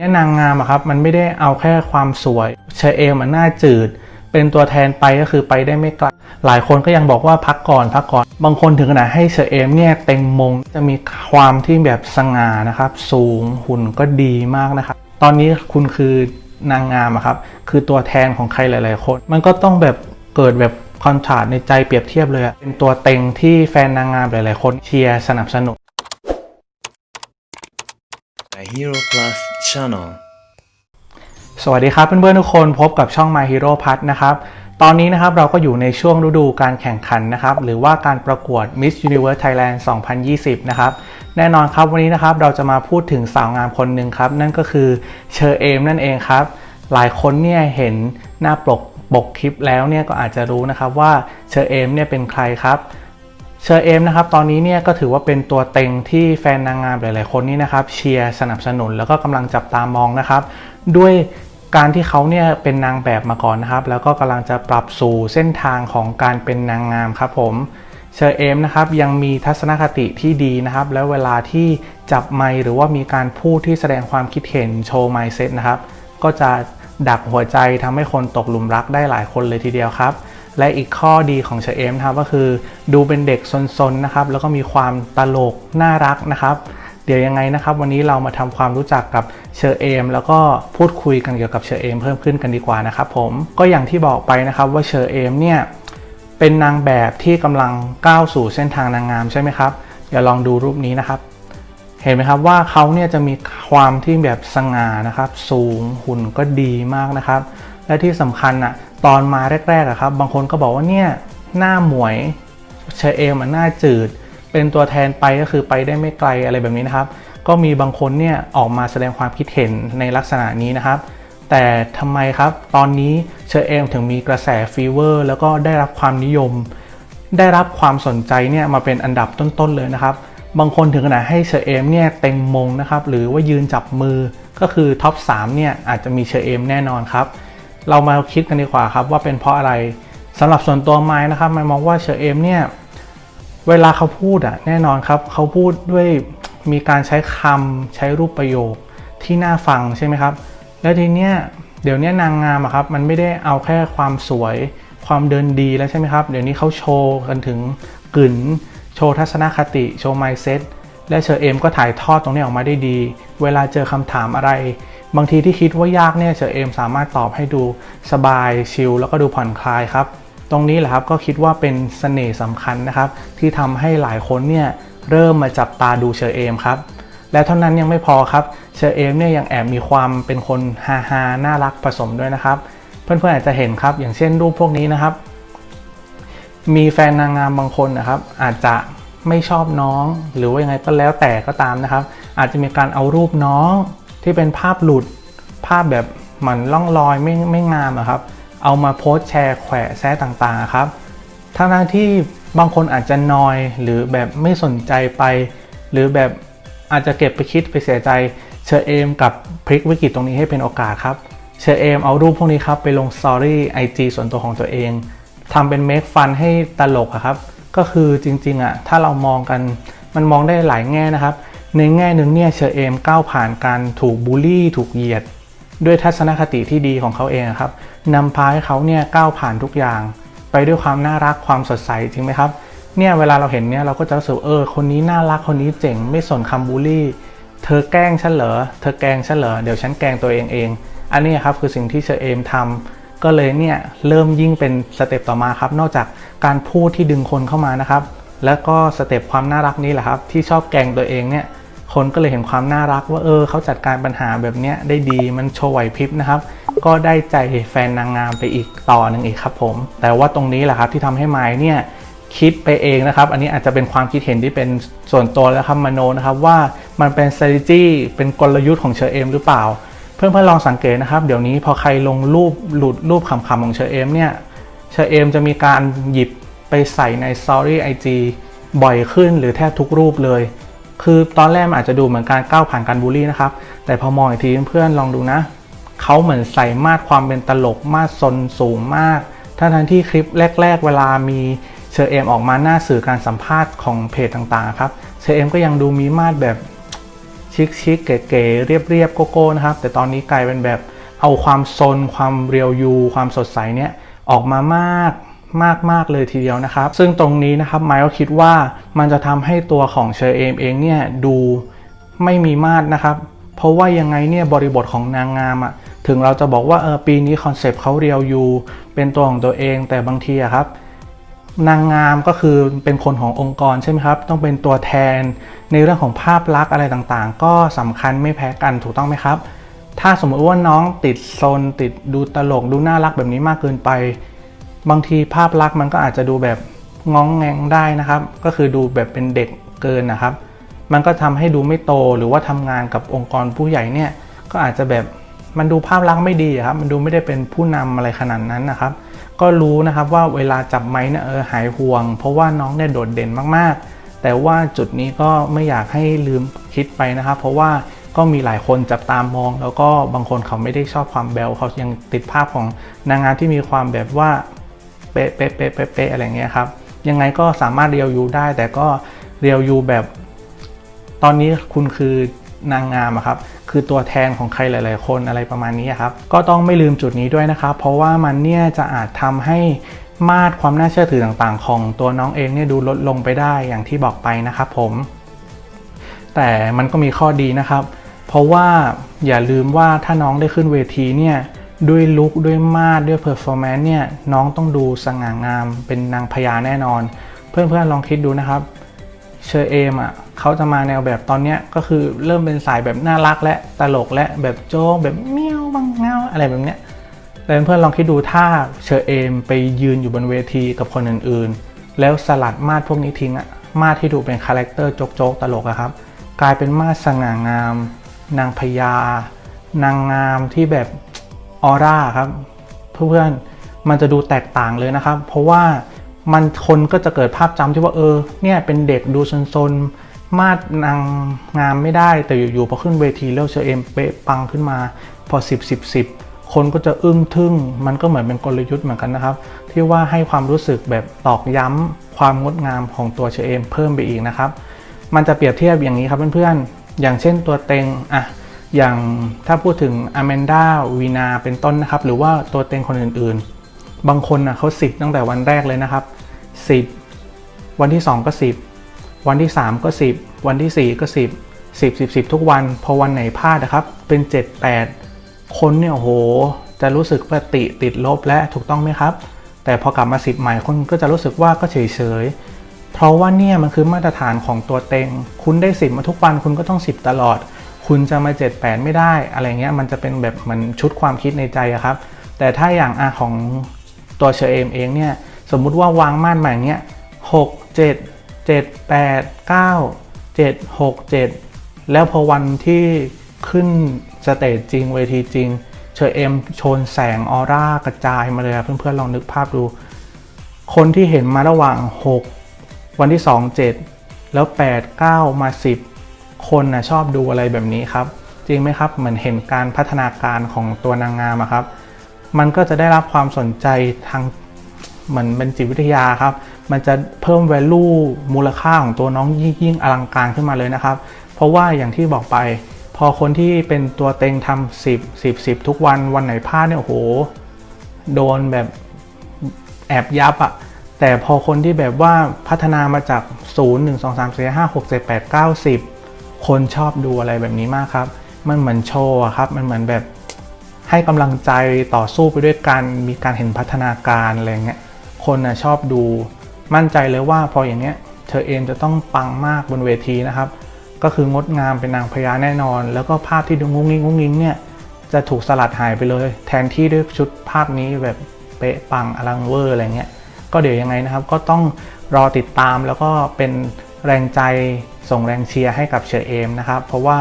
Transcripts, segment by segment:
เนี่ยนางงามอะครับมันไม่ได้เอาแค่ความสวยเชอเอมมันหน้าจืด เป็นตัวแทนไปก็คือไปได้ไม่ไกลหลายคนก็ยังบอกว่าพักก่อนพักก่อน บางคนถึงขนาดให้เชอเอมเนี่ยเต็งมงจะมีความที่แบบสง่านะครับ สูงหุ่นก็ดีมากนะครับ ตอนนี้คุณคือนางงามอะครับคือตัวแทนของใครหลาย ๆ คน มันก็ต้องแบบเกิดแบบคอนทราสในใจเปรียบเทียบเลยเป็นตัวเต็งที่แฟนนางงามหลาย ๆ คนเชียร์สนับสนุน My Hero Plus Channel สวัสดีครับเพื่อนๆทุกคนพบกับช่อง My Hero p a t นะครับ ตอนนี้นะครับเราก็อยู่ในช่วงฤดูการแข่งขันนะครับ หรือว่าการประกวด Miss Universe Thailand 2020 นะครับ แน่นอนครับวันนี้นะครับเราจะมาพูดถึงสาวงามคนหนึ่งครับ นั่นก็คือเชอเอมนั่นเองครับ หลายคนเนี่ยเห็นหน้าปกปกคลิปแล้วเนี่ยก็อาจจะรู้นะครับว่าเชอเอมเนี่ยเป็นใครครับ เชอร์เอมนะครับตอนนี้เนี่ยก็ถือว่าเป็นตัวเต็งที่แฟนนางงามหลาย ๆ คนนี่นะครับเชียร์สนับสนุนแล้วก็กำลังจับตามองนะครับด้วยการที่เขาเนี่ยเป็นนางแบบมาก่อนนะครับ แล้วก็กำลังจะปรับสู่เส้นทางของการเป็นนางงามครับผมเชอร์เอมนะครับยังมีทัศนคติที่ดีนะครับ แล้วเวลาที่จับไมค์หรือว่ามีการพูดที่แสดงความคิดเห็นโชว์ไมเซ็ตนะครับ ก็จะดักหัวใจทำให้คนตกหลุมรักได้หลายคนเลยทีเดียวครับ และอีกข้อดีของเชอเอมนะครับก็คือ ดูเป็นเด็กซนๆนะครับแล้วก็มีความตลกน่ารักนะครับ เดี๋ยวยังไงนะครับ วันนี้เรามาทำความรู้จักกับเชอเอม แล้วก็พูดคุยกันเกี่ยวกับเชอเอมเพิ่มขึ้นกันดีกว่านะครับผมก็อย่างที่บอกไปนะครับว่าเชอเอมเนี่ยเป็นนางแบบที่กำลังก้าวสู่เส้นทางนางงามใช่ไหมครับเดี๋ยวลองดูรูปนี้นะครับ เห็นไหมครับว่าเขาเนี่ยจะมีความที่แบบสง่านะครับ สูงหุ่นก็ดีมากนะครับ และที่สำคัญอะตอนมาแรกๆอะครับ บางคนก็บอกว่าเนี่ยหน้าหมวยเชอเอมมันหน้าจืด เป็นตัวแทนไปก็คือไปได้ไม่ไกลอะไรแบบนี้นะครับ ก็มีบางคนเนี่ยออกมาแสดงความคิดเห็นในลักษณะนี้นะครับ แต่ทำไมครับตอนนี้เชอเอมถึงมีกระแสฟีเวอร์แล้วก็ได้รับความนิยม ได้รับความสนใจเนี่ยมาเป็นอันดับต้นๆเลยนะครับบางคนถึงขนาดให้เชอเอมเนี่ยเต็งมงนะครับหรือว่ายืนจับมือก็คือท็อป3เนี่ยอาจจะมีเชอเอมแน่นอนครับ เรามาคิดกันดีกว่าครับว่าเป็นเพราะอะไรสำหรับส่วนตัวไม้นะครับไม้มองว่าเชอเอมเนี่ยเวลาเขาพูดอะแน่นอนครับเขาพูดด้วยมีการใช้คำใช้รูปประโยคที่น่าฟังใช่ไหมครับ แล้วทีเนี้ยเดี๋ยวนี้นางงามอะครับมันไม่ได้เอาแค่ความสวยความเดินดีแล้วใช่ไหมครับ เดี๋ยวนี้เขาโชว์กันถึงกลืนโชว์ทัศนคติโชว์ไมเซ็ตและเชอเอมก็ถ่ายทอดตรงนี้ออกมาได้ดี เวลาเจอคำถามอะไร บางทีที่คิดว่ายากเนี่ยเชอเอมสามารถตอบให้ดูสบายชิลแล้วก็ดูผ่อนคลายครับ ตรงนี้แหละครับก็คิดว่าเป็นเสน่ห์สำคัญนะครับ ที่ทำให้หลายคนเนี่ยเริ่มมาจับตาดูเชอเอมครับและเท่านั้นยังไม่พอครับเชอเอมเนี่ยยังแอบมีความเป็นคนฮาฮาน่ารักผสมด้วยนะครับ เพื่อนๆอาจจะเห็นครับ อย่างเช่นรูปพวกนี้นะครับ มีแฟนนางงามบางคนนะครับ อาจจะไม่ชอบน้อง หรือว่ายังไงก็แล้วแต่ก็ตามนะครับ อาจจะมีการเอารูปน้อง ที่เป็นภาพหลุดภาพแบบเหมือนล่องรอยไม่ไม่งามอะครับ เอามาโพสแชร์แขวะแซะต่างๆครับทั้งทั้งที่บางคนอาจจะนอยหรือแบบไม่สนใจไป หรือแบบอาจจะเก็บไปคิดไปเสียใจเชอเอมกับพลิกวิกฤตตรงนี้ให้เป็นโอกาสครับเชอเอมเอารูปพวกนี้ครับไปลงสตอรี่ไอจส่วนตัวของตัวเองทำเป็นเมคฟันให้ตลกครับ ก็คือจริงๆอะถ้าเรามองกันมันมองได้หลายแง่นะครับ ในแง่หนึ่งเนี่ยเชอเอมก้าวผ่านการถูกบูลลี่ถูกเหยียด ด้วยทัศนคติที่ดีของเขาเองครับนำพาให้เขาเนี่ยก้าวผ่านทุกอย่าง ไปด้วยความน่ารักความสดใสจริงไหมครับเนี่ยเวลาเราเห็นเนี่ยเราก็จะรู้สึกเออคนนี้น่ารักคนนี้เจ๋งไม่สนคำบูลลี่ เธอแกล้งฉันเหรอเธอแกล้งฉันเหรอเดี๋ยวฉันแกล้งตัวเองเอง อันนี้ครับคือสิ่งที่เชอเอมทำก็เลยเนี่ยเริ่มยิ่งเป็นสเต็ปต่อมาครับนอกจากการพูดที่ดึงคนเข้ามานะครับ แล้วก็สเต็ปความน่ารักนี้แหละครับที่ชอบแกล้งตัวเองเนี่ย คนก็เลยเห็นความน่ารักว่าเออเขาจัดการปัญหาแบบเนี้ยได้ดีมันโชว์ไหวพริบนะครับ ก็ได้ใจแฟนนางงามไปอีกต่อหนึ่งอีกครับผม แต่ว่าตรงนี้แหละครับที่ทำให้ไม้เนี่ยคิดไปเองนะครับ อันนี้อาจจะเป็นความคิดเห็นที่เป็นส่วนตัวแล้วครับมโนนะครับว่ามันเป็น strategy เป็นกลยุทธ์ของเชอเอมหรือเปล่า เพื่อนๆลองสังเกตนะครับเดี๋ยวนี้พอใครลงรูปหลุดรูปขำๆของเชอเอมเนี่ยเชอเอมจะมีการหยิบไปใส่ใน Story IG บ่อยขึ้นหรือแทบทุกรูปเลย คือตอนแรกอาจจะดูเหมือนการก้าวผ่านการบูลลี่นะครับ แต่พอมองอีกทีเพื่อนๆลองดูนะ เขาเหมือนใส่มาดความเป็นตลกมาดซนสูงมาก ทั้งทั้งที่คลิปแรก ๆ เวลามีเชอเอมออกมาหน้าสื่อการสัมภาษณ์ของเพจต่างๆครับ เชอเอมก็ยังดูมีมาดแบบชิคๆเก๋ๆเรียบๆโกโก้นะครับ แต่ตอนนี้กลายเป็นแบบเอาความซนความเรียวยูความสดใสเนี่ยออกมามาก มากมากเลยทีเดียวนะครับ ซึ่งตรงนี้นะครับไมค์ก็คิดว่ามันจะทำให้ตัวของเชอเอมเองเนี่ยดูไม่มีมาตรนะครับ เพราะว่ายังไงเนี่ยบริบทของนางงามอะถึงเราจะบอกว่าเออปีนี้คอนเซปต์เขาเรียวยูเป็นตัวของตัวเองแต่บางทีอะครับ นางงามก็คือเป็นคนขององค์กรใช่ไหมครับ ต้องเป็นตัวแทนในเรื่องของภาพลักษณ์อะไรต่างๆ ก็สำคัญไม่แพ้กันถูกต้องไหมครับ ถ้าสมมติว่าน้องติดโซนติดดูตลกดูน่ารักแบบนี้มากเกินไป บางทีภาพลักษณ์มันก็อาจจะดูแบบง้องแงงได้นะครับ ก็คือดูแบบเป็นเด็กเกินนะครับ มันก็ทำให้ดูไม่โตหรือว่าทำงานกับองค์กรผู้ใหญ่เนี่ยก็อาจจะแบบมันดูภาพลักษณ์ไม่ดีครับ มันดูไม่ได้เป็นผู้นำอะไรขนาดนั้นนะครับ ก็รู้นะครับว่าเวลาจับไม้เนี่ยเออหายห่วง เพราะว่าน้องเนี่ยโดดเด่นมากๆ แต่ว่าจุดนี้ก็ไม่อยากให้ลืมคิดไปนะครับ เพราะว่าก็มีหลายคนจับตามอง แล้วก็บางคนเขาไม่ได้ชอบความแบลเขายังติดภาพของนางงามที่มีความแบบว่า เป๊ะเป๊ะเป๊ะเป๊ะอะไรเงี้ยครับยังไงก็สามารถเรียวยูได้ แต่ก็เรียวยูแบบ ตอนนี้คุณคือนางงามครับคือตัวแทนของใครหลาย ๆ คนอะไรประมาณนี้ครับก็ต้องไม่ลืมจุดนี้ด้วยนะครับ เพราะว่ามันเนี่ยจะอาจทำให้มาตรความน่าเชื่อถือต่าง ๆ ของตัวน้องเองเนี่ยดูลดลงไปได้อย่างที่บอกไปนะครับผม แต่มันก็มีข้อดีนะครับ เพราะว่าอย่าลืมว่าถ้าน้องได้ขึ้นเวทีเนี่ย ด้วยลุคด้วยมาดด้วยเพอร์ฟอร์แมนซ์เนี่ยน้องต้องดูสง่างามเป็นนางพญาแน่นอน เพื่อนๆลองคิดดูนะครับเชอเอมอะเขาจะมาแนวแบบตอนเนี้ยก็คือเริ่มเป็นสายแบบน่ารักและตลกและแบบโจ๊กแบบเมี้ยวบังเงาอะไรแบบเนี้ยแต่เพื่อนๆลองคิดดูถ้าเชอเอมไปยืนอยู่บนเวทีกับคนอื่นๆ แล้วสลัดมาดพวกนี้ทิ้งอะมาดที่ดูเป็นคาแรคเตอร์โจ๊กๆตลกอะครับกลายเป็นมาดสง่างาม นางพญานางงามที่แบบ ออร่าครับเพื่อนๆมันจะดูแตกต่างเลยนะครับ เพราะว่ามันคนก็จะเกิดภาพจำที่ว่าเออเนี่ยเป็นเด็กดูซนๆมาดนางงามไม่ได้แต่อยู่ๆพอขึ้นเวทีแล้วเชอเอมเป๊ะปังขึ้นมา พอ 10 10 10 คนก็จะอึ้งทึ่ง มันก็เหมือนเป็นกลยุทธ์เหมือนกันนะครับ ที่ว่าให้ความรู้สึกแบบตอกย้ำความงดงามของตัวเชอเอมเพิ่มไปอีกนะครับ มันจะเปรียบเทียบอย่างนี้ครับเพื่อนๆอย่างเช่นตัวเต็งอะ อย่างถ้าพูดถึงอแมนดาวีนาเป็นต้นนะครับ หรือว่าตัวเต็งคนอื่นๆ บางคนนะเขาสิบตั้งแต่วันแรกเลยนะครับสิบวันที่ 2 ก็ 10 วันที่ 3 ก็ 10 วันที่ 4 ก็ 10 10 10 10 ทุกวัน พอวันไหนพลาดนะครับ เป็น 7 8 คนเนี่ยโห จะรู้สึกปฏิติดลบและถูกต้องไหมครับ แต่พอกลับมา 10 ใหม่คนก็จะรู้สึกว่าก็เฉยๆเพราะว่าเนี่ยมันคือมาตรฐานของตัวเต็ง คุณได้ 10 มาทุกวันคุณก็ต้อง 10 ตลอด คุณจะมา 7 8 ไม่ได้อะไรเงี้ยมันจะเป็นแบบมือนชุดความคิดในใจครับ แต่ถ้าอย่างอาของตัวเชอเอมเองเนี่ยสมมุติว่าวางม่านใหม่เนี้ยหกเจ็ดเจ็ดแปดเก้าเจ็ดหกเจ็ดแล้วพอวันที่ขึ้นสเตจจริงเวทีจริง เชอเอมโชนแสงออร่ากระจายมาเลยเพื่อนๆลองนึกภาพดู คนที่เห็นมาระหว่าง 6 วันที่ 2 7 แล้ว 8 9 มา 10 คนนะชอบดูอะไรแบบนี้ครับ จริงไหมครับเหมือนเห็นการพัฒนาการของตัวนางงามครับ มันก็จะได้รับความสนใจทางเหมือนเป็นจิตวิทยาครับ มันจะเพิ่ม value มูลค่าของตัวน้องยิ่งยิ่งอลังการขึ้นมาเลยนะครับ เพราะว่าอย่างที่บอกไป พอคนที่เป็นตัวเต็งทำ10 10 10 ทุกวันวันไหนพลาดเนี่ยโอ้โห โดนแบบแอบยับอะแต่พอคนที่แบบว่าพัฒนามาจาก 0 1 2 3 4 5 6 7 8 9 10 คนชอบดูอะไรแบบนี้มากครับ มันเหมือนโชว์ครับ มันเหมือนแบบให้กำลังใจต่อสู้ไปด้วยกัน มีการเห็นพัฒนาการอะไรเงี้ย คนนะชอบดู มั่นใจเลยว่าพออย่างเนี้ย เธอเองจะต้องปังมากบนเวทีนะครับ ก็คืองดงามเป็นนางพญาแน่นอน แล้วก็ภาพที่ดูงุ้งงิ้งงุ้งงิ้งเนี่ย จะถูกสลัดหายไปเลย แทนที่ด้วยชุดภาพนี้แบบเป๊ะปังอลังเวอร์อะไรเงี้ย ก็เดี๋ยวยังไงนะครับ ก็ต้องรอติดตามแล้วก็เป็น แรงใจส่งแรงเชียร์ให้กับเชอเอมนะครับเพราะว่า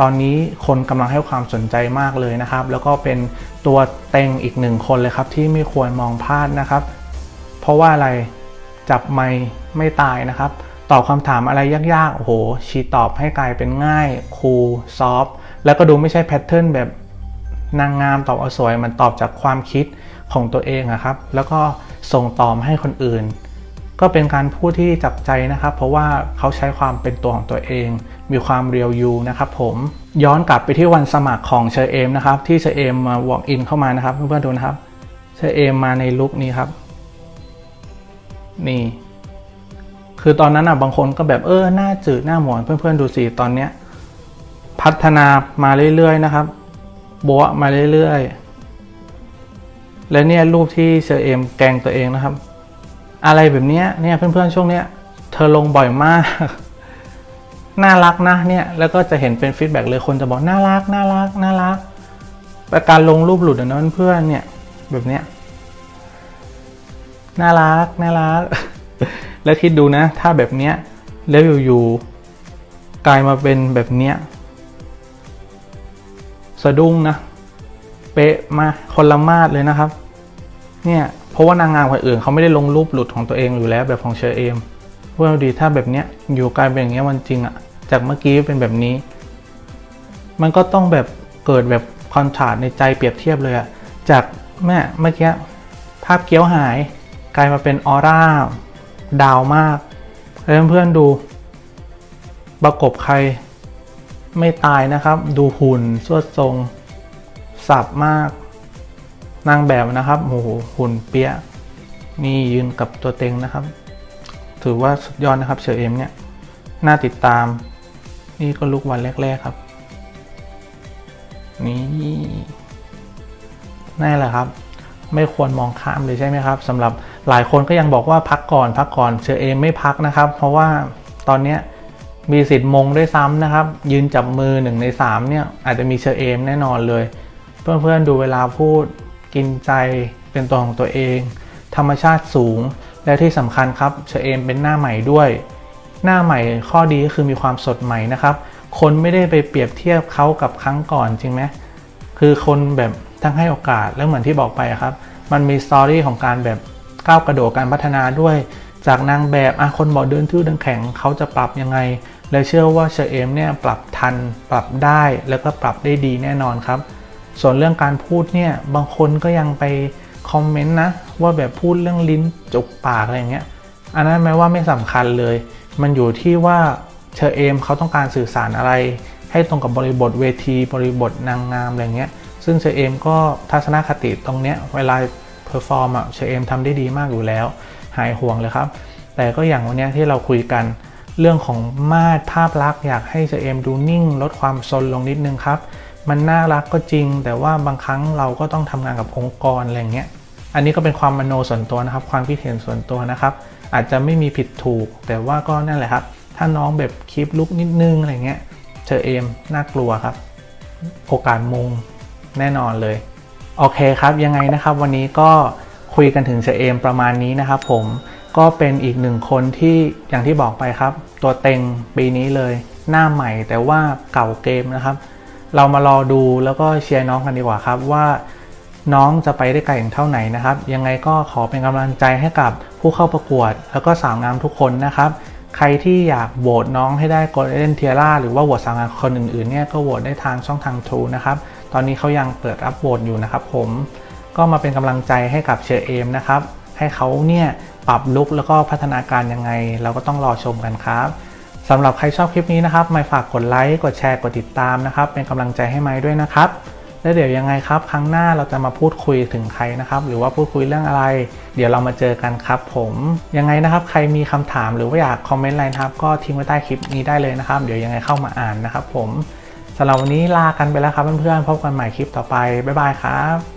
ตอนนี้คนกำลังให้ความสนใจมากเลยนะครับ แล้วก็เป็นตัวเต็งอีกหนึ่งคนเลยครับที่ไม่ควรมองพลาดนะครับ เพราะว่าอะไรจับไม่ไม่ตายนะครับ ตอบคำถามอะไรยากๆโอ้โหชีตอบให้กลายเป็นง่ายคูลซอฟต์แล้วก็ดูไม่ใช่แพทเทิร์นแบบนางงามตอบเอาสวย มันตอบจากความคิดของตัวเองอะครับ แล้วก็ส่งต่อมาให้คนอื่น ก็เป็นการพูดที่จับใจนะครับ เพราะว่าเขาใช้ความเป็นตัวของตัวเอง มีความเรียวยูนะครับผมย้อนกลับไปที่วันสมัครของเชอเอมนะครับ ที่เชอเอมมา walk in เข้ามานะครับ เพื่อนๆดูนะครับเชอเอมมาในลุคนี้ครับ นี่ คือตอนนั้นอะบางคนก็แบบเออหน้าจืดหน้าหมอนเพื่อนๆดูสิตอนเนี้ยพัฒนามาเรื่อยๆนะครับโบะมาเรื่อยๆและเนี่ยรูปที่เชอเอมแกงตัวเองนะครับ อะไรแบบนี้เนี่ยเพื่อนๆช่วงเนี้ยเธอลงบ่อยมาก น่ารักนะเนี่ยแล้วก็จะเห็นเป็นฟีดแบ็กเลยคนจะบอกน่ารักน่ารักน่ารักแต่การลงรูปหลุดนะเพื่อนๆเนี่ยแบบเนี้ยน่ารักน่ารัก แล้วคิดดูนะ ถ้าแบบเนี้ยแล้วอยู่ๆกลายมาเป็นแบบเนี้ยสะดุ้งนะ เป๊ะมาคนละมาดเลยนะครับ เนี่ย เพราะว่านางงามคนอื่นเขาไม่ได้ลงรูปหลุดของตัวเองอยู่แล้วแบบของเชอเอมเพื่อดีถ้าแบบเนี้ยอยู่กลายเป็นอย่างเงี้ยวันจริงอะจากเมื่อกี้เป็นแบบนี้ มันก็ต้องแบบเกิดแบบคอนทราสในใจเปรียบเทียบเลยอะจากแม่เมื่อกี้ภาพเกี้ยวหายกลายมาเป็นออร่าดาวมากเพื่อนๆดูประกบใครไม่ตายนะครับ ดูหุ่นสวดทรง สับมาก นางแบบนะครับโอ้โหหุ่นเปี้ยะนี่ยืนกับตัวเต็งนะครับ ถือว่าสุดยอดนะครับเชอเอ็มเนี่ยน่าติดตาม นี่ก็ลุกวันแรก ๆครับ นี่นี่แหละครับ ไม่ควรมองข้ามเลยใช่ไหมครับสำหรับหลายคนก็ยังบอกว่าพักก่อนพักก่อนเชอเอมไม่พักนะครับ เพราะว่าตอนเนี้ยมีสิทธิ์มงด้วยซ้ำนะครับ ยืนจับมือหนึ่งในสามเนี่ยอาจจะมีเชอเอมแน่นอนเลย เพื่อนๆดูเวลาพูด กินใจเป็นตัวของตัวเอง ธรรมชาติสูง และที่สำคัญครับเชเอมเป็นหน้าใหม่ด้วย หน้าใหม่ข้อดีก็คือมีความสดใหม่นะครับ คนไม่ได้ไปเปรียบเทียบเขากับครั้งก่อนจริงไหมคือคนแบบทั้งให้โอกาสแล้วเหมือนที่บอกไปครับ มันมีสตอรี่ของการแบบก้าวกระโดดการพัฒนาด้วย จากนางแบบอะคนบอกเดินทื่อเดินแข็งเขาจะปรับยังไงและเชื่อว่าเชเอมเนี่ยปรับทัน ปรับได้แล้วก็ปรับได้ดีแน่นอนครับ ส่วนเรื่องการพูดเนี่ยบางคนก็ยังไปคอมเมนต์นะว่าแบบพูดเรื่องลิ้นจุกปากอะไรอย่างเงี้ยอันนั้นแม้ว่าไม่สำคัญเลย มันอยู่ที่ว่าเชอเอมเขาต้องการสื่อสารอะไร ให้ตรงกับบริบทเวที บริบทนางงามอะไรเงี้ยซึ่งเชอเอมก็ทัศนคติตรงเนี้ยเวลาเพอร์ฟอร์มอะเชอเอมทำได้ดีมากอยู่แล้ว หายห่วงเลยครับ แต่ก็อย่างวันเนี้ยที่เราคุยกัน เรื่องของมาตรภาพลักษณ์อยากให้เชอเอมดูนิ่ง ลดความซนลงนิดนึงครับ มันน่ารักก็จริง แต่ว่าบางครั้งเราก็ต้องทำงานกับองค์กรอะไรเงี้ยอันนี้ก็เป็นความมโนส่วนตัวนะครับ ความคิดเห็นส่วนตัวนะครับ อาจจะไม่มีผิดถูก แต่ว่าก็นั่นแหละครับ ถ้าน้องแบบคลิปลุกนิดนึงอะไรเงี้ยเชอเอมน่ากลัวครับ โอกาสมุงแน่นอนเลย โอเคครับยังไงนะครับ วันนี้ก็คุยกันถึงเชอเอมประมาณนี้นะครับผม ก็เป็นอีกหนึ่งคนที่อย่างที่บอกไปครับ ตัวเต็งปีนี้เลย หน้าใหม่แต่ว่าเก่าเกมนะครับ เรามารอดูแล้วก็เชียร์น้องกันดีกว่าครับว่าน้องจะไปได้ไกลถึงเท่าไหนนะครับ ยังไงก็ขอเป็นกำลังใจให้กับผู้เข้าประกวด แล้วก็สาวงามทุกคนนะครับ ใครที่อยากโหวตน้องให้ได้กดเล่นเทียร่าหรือว่าโหวตสาวงามคนอื่นๆเนี่ยก็โหวตได้ทางช่องทาง True นะครับ ตอนนี้เขายังเปิดรับโหวตอยู่นะครับผมก็มาเป็นกำลังใจให้กับเชอเอมนะครับ ให้เขาเนี่ยปรับลุกแล้วก็พัฒนาการยังไง เราก็ต้องรอชมกันครับสำหรับใครชอบคลิปนี้นะครับไม่ฝากกดไลค์กดแชร์กดติดตามนะครับ เป็นกำลังใจให้ไม้ด้วยนะครับ แล้วเดี๋ยวยังไงครับ ครั้งหน้าเราจะมาพูดคุยถึงใครนะครับ หรือว่าพูดคุยเรื่องอะไร เดี๋ยวเรามาเจอกันครับ ผมยังไงนะครับ ใครมีคำถามหรือว่าอยากคอมเมนต์อะไรนะครับก็ทิ้งไว้ใต้คลิปนี้ได้เลยนะครับ เดี๋ยวยังไงเข้ามาอ่านนะครับ ผมสำหรับวันนี้ลากันไปแล้วครับเพื่อนๆพบกันใหม่คลิปต่อไปบ๊ายบายครับ